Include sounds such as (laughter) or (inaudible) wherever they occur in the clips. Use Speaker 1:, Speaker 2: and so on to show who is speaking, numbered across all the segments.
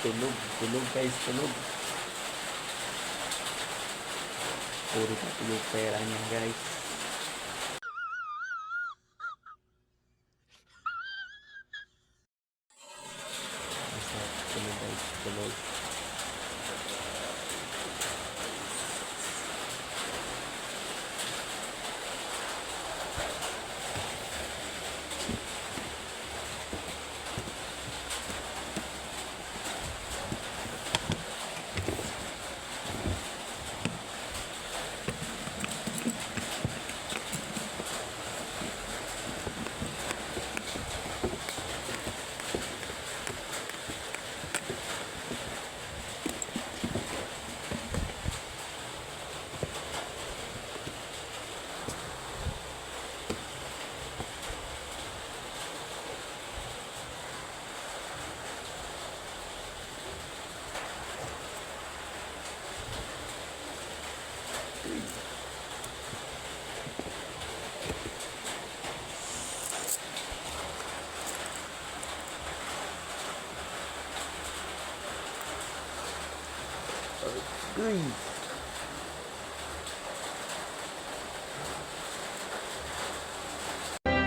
Speaker 1: Tulog. Tulog guys, tulog. Puro pa tulog pera niya guys. Tulog guys, tulog.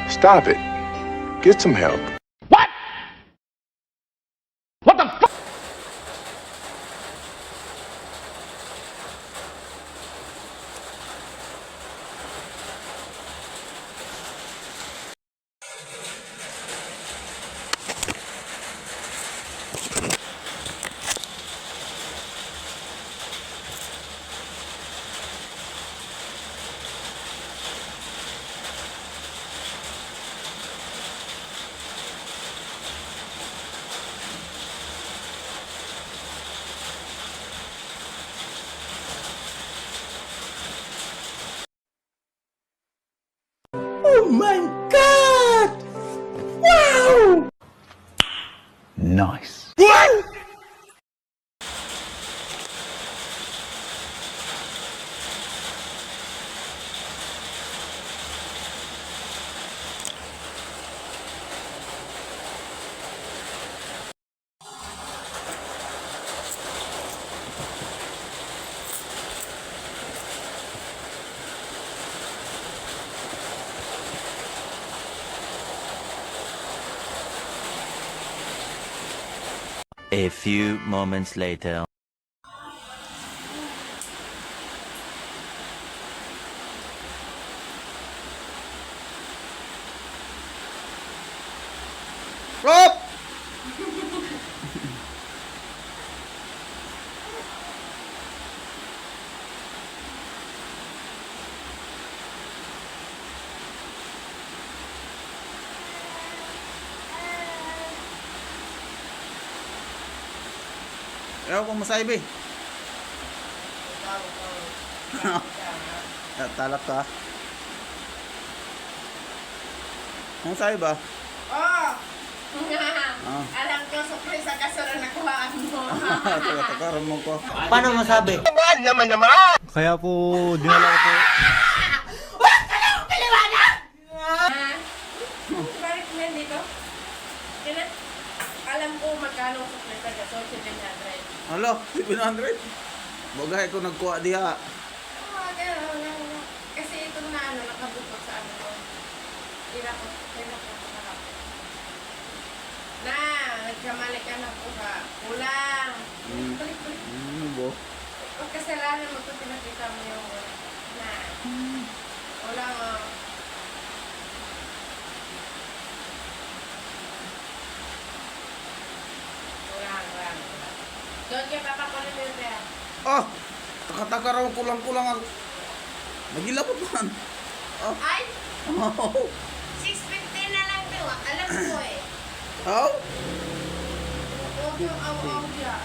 Speaker 2: Stop it. Get some help.
Speaker 1: Oh my God! Wow!
Speaker 3: Nice.
Speaker 4: A few moments later.
Speaker 1: Rob!
Speaker 5: Ewan ko masaybe. (laughs) Talak ka. Ang sayo ba?
Speaker 6: Oh! (laughs)
Speaker 5: Ah.
Speaker 6: Alam ko, surprise ka sa nakuhaan mo. (laughs)
Speaker 5: Taga-tagaran mo ko.
Speaker 1: Paano masabi?
Speaker 3: Kaya po, dinala ko po.
Speaker 6: Bakit mo yan dito? Kaya, alam ko magkano ang surprise ka so 700.
Speaker 5: Alo, 700. Bagay ko nagkuha diha.
Speaker 6: Kaya, wala, wala. Kasi itong na ano, nakabukod sa ano ko. Tira ko, tira ko, harap. Na, nagkamali ka na po ba? Kulang.
Speaker 5: Mm.
Speaker 6: Balik, balik.
Speaker 5: Ano bo?
Speaker 6: Huwag kasalanan mo ito, pinakita mo yung na. Wala nga. Wala, wala, wala. Doon kay Papa ko na yung pera.
Speaker 5: Ah! Taka-taka raw kulang-kulang ako. Nagilabot man. Oh.
Speaker 6: Ay!
Speaker 5: Oh.
Speaker 6: 6.50 na lang daw. ah. Alam ko eh.
Speaker 5: Oh.
Speaker 6: Huwag yung aw-aw dyan.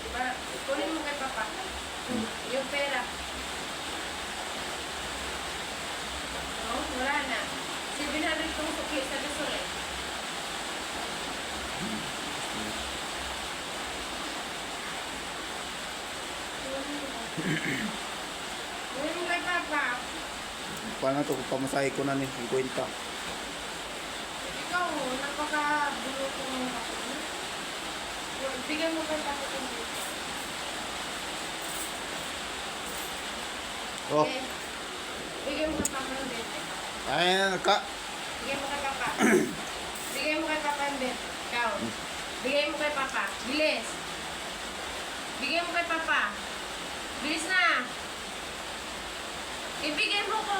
Speaker 6: Diba, kunin mo kay Papa. Yung pera. Oh, wala na. 700 tong sukli sa Luzon eh. Mo kay Papa.
Speaker 5: Paano to kung pamasahe ko na ni 50.
Speaker 6: Wow, napaka-bulo ko ng kapatid. Bigyan mo kay Papa dito.
Speaker 5: Oh,
Speaker 6: Okay. Bigyan mo kay Papa yung dito.
Speaker 5: ay, ka.
Speaker 6: Bigyan mo kay Papa. (clears throat) Bigyan mo kay Papa yung dito. Ikaw. Bigyan mo kay Papa. Bilis. Bigyan mo kay Papa. Bilis na. Ibigay mo ko.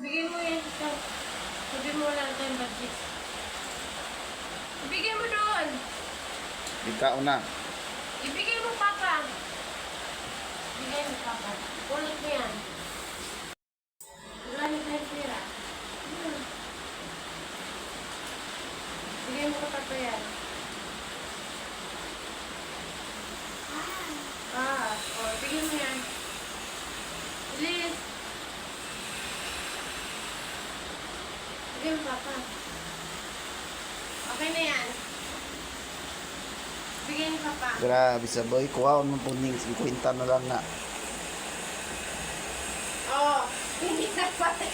Speaker 6: Bigyan mo yan. Sabi mo wala na tayong budget. Ibigay mo doon.
Speaker 5: Ikaw na.
Speaker 6: Ibigay mo, Papa. Ibigay mo, Papa. Ulit mo yan. Wala na tayong pera. Hmm. Bigay mo kay Papa yan. Ah, oh, bigyan mo yan. Bilis. Mo, Papa. Okay na yan. Bigyan mo, Papa.
Speaker 5: Grabe sa boy, kuha mo po ning 50 na lang na.
Speaker 6: Oh, (laughs) hindi na pala.